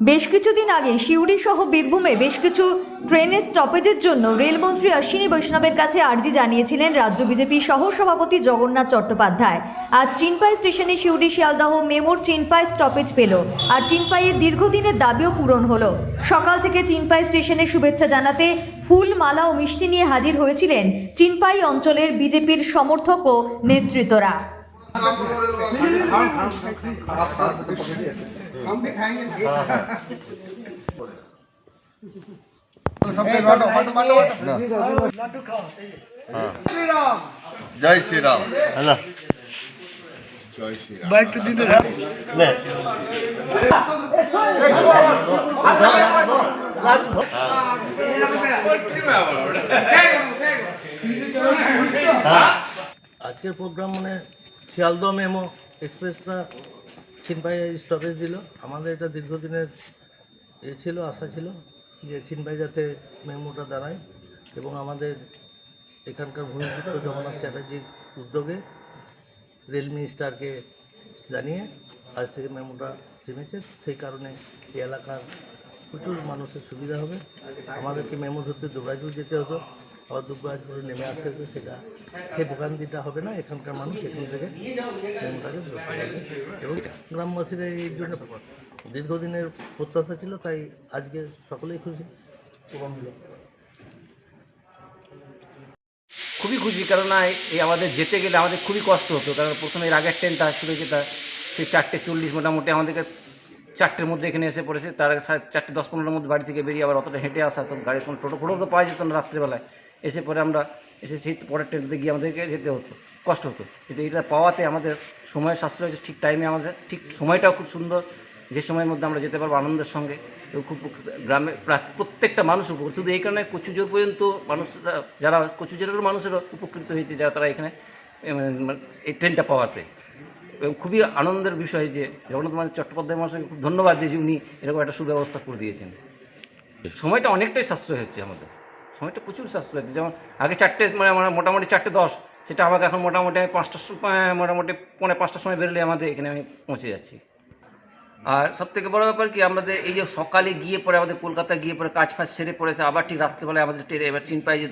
বেশ কিছুদিন আগে সিউড়ি সহ বীরভূমে বেশ কিছু ট্রেনের স্টপেজের জন্য রেলমন্ত্রী অশ্বিনী বৈষ্ণবের কাছে আর্জি জানিয়েছিলেন রাজ্য বিজেপি সহ সভাপতি জগন্নাথ চট্টোপাধ্যায়। আর চিনপাই স্টেশনে সিউড়ি, শিয়ালদহ, মেমোর চিনপাই স্টপেজ পেল আর চিনপাইয়ের দীর্ঘদিনের দাবিও পূরণ হলো। সকাল থেকে চিনপাই স্টেশনে শুভেচ্ছা জানাতে ফুল, মালা ও মিষ্টি নিয়ে হাজির হয়েছিলেন চিনপাই অঞ্চলের বিজেপির সমর্থক ও নেতৃত্বরা। हम भी खाएंगे জয় শ্রীরাম আজকের প্রোগ্রাম মানে শিয়ালদহ মেমো এক্সপ্রেসরা ছিনপাই স্টপেজ দিল। আমাদের এটা দীর্ঘদিনের এ ছিল, আশা ছিল যে ছিনপাই যাতে মেমোটা দাঁড়ায় এবং আমাদের এখানকার ভূমিপুত্র জগন্নাথ চ্যাটার্জির উদ্যোগে রেল মিনিস্টারকে জানিয়ে আজ থেকে মেমোটা থেমেছে সেই কারণে এই এলাকার প্রচুর মানুষের সুবিধা হবে। আমাদেরকে মেমো ধরতে দুবরাজপুর যেতে হতো। আবার নেমে আসতে হতো, সেটা সেই ভোগান্তিটা হবে না, এখানকার মানুষ, এখান থেকে এবং গ্রামবাসীরা এই জন্য দীর্ঘদিনের প্রত্যাশা ছিল, তাই আজকে সকলেই খুশি। খুবই খুশি, কেননা এই আমাদের যেতে গেলে আমাদের খুবই কষ্ট হতো, কারণ প্রথমে এর আগের ট্রেনটা ছিল যেটা, সেই চারটে চল্লিশ মোটামুটি আমাদেরকে চারটের মধ্যে এখানে এসে পড়েছে, তার সাড়ে চারটে দশ পনেরোর মধ্যে বাড়ি থেকে বেরিয়ে আবার অতটা হেঁটে আসা, তো গাড়ি কোনো টোটো ফোটো তো পাওয়া যেত না রাত্রেবেলায়। এসে পরে আমরা এসে সেই পরের ট্রেনতে গিয়ে আমাদেরকে যেতে হতো, কষ্ট হতো। কিন্তু এটা পাওয়াতে আমাদের সময় সাশ্রয় হয়েছে ঠিক টাইমে আমাদের, ঠিক সময়টাও খুব সুন্দর। যে সময়ের মধ্যে আমরা যেতে পারব আনন্দের সঙ্গে খুব গ্রামে প্রা- প্রত্যেকটা মানুষ উপকৃত, শুধু এই কারণে কচুজোর পর্যন্ত মানুষরা যারা কচুজোরের মানুষেরও উপকৃত হয়েছে, যারা তারা এখানে এই ট্রেনটা পাওয়াতে এবং খুবই আনন্দের বিষয় যে জগন্নাথ মাঝি চট্টোপাধ্যায় মহাশয়কে খুব ধন্যবাদ যে উনি এরকম একটা সুব্যবস্থা করে দিয়েছেন। সময়টা অনেকটাই সাশ্রয় হচ্ছে আমাদের। সময়টা প্রচুর সাশ্রয় হচ্ছে যেমন আগে চারটে মানে আমার মোটামুটি চারটে দশ, সেটা আমাকে এখন মোটামুটি আমি পাঁচটার সময় মোটামুটি পৌনে পাঁচটার সময় বেরোলে আমাদের এখানে আমি পৌঁছে যাচ্ছি। আর সব থেকে বড় ব্যাপার কি, আমাদের এই যে সকালে গিয়ে পরে আমাদের কলকাতা গিয়ে পরে কাজ ফাজ সেরে পড়েছে, আবার ঠিক রাত্রেবেলায় আমাদের ট্রেনে এবার চিন পায়ে যে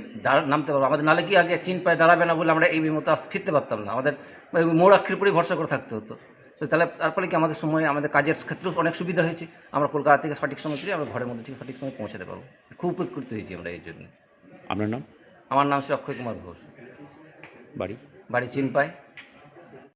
নামতে পারব। আমাদের নালে কি আগে চিন পায়ে দাঁড়াবে না বলে আমরা এই মতো আসতে ফিরতে পারতাম না। আমাদের ওই মোড়াক্ষীর উপরেই ভরসা করে থাকতে হতো। তো তাহলে তারপরে কি আমাদের সময় আমাদের কাজের ক্ষেত্রেও অনেক সুবিধা হয়েছে। আমরা কলকাতা থেকে সঠিক সময় ফিরে আমরা ঘরের মধ্যে থেকে সঠিক সময় পৌঁছাতে পারব। খুব উপকৃত হয়েছি আমরা এই জন্য। আপনার নাম? আমার নাম শ্রী অক্ষয় কুমার ঘোষ। বাড়ি? বাড়ি চিনপাই।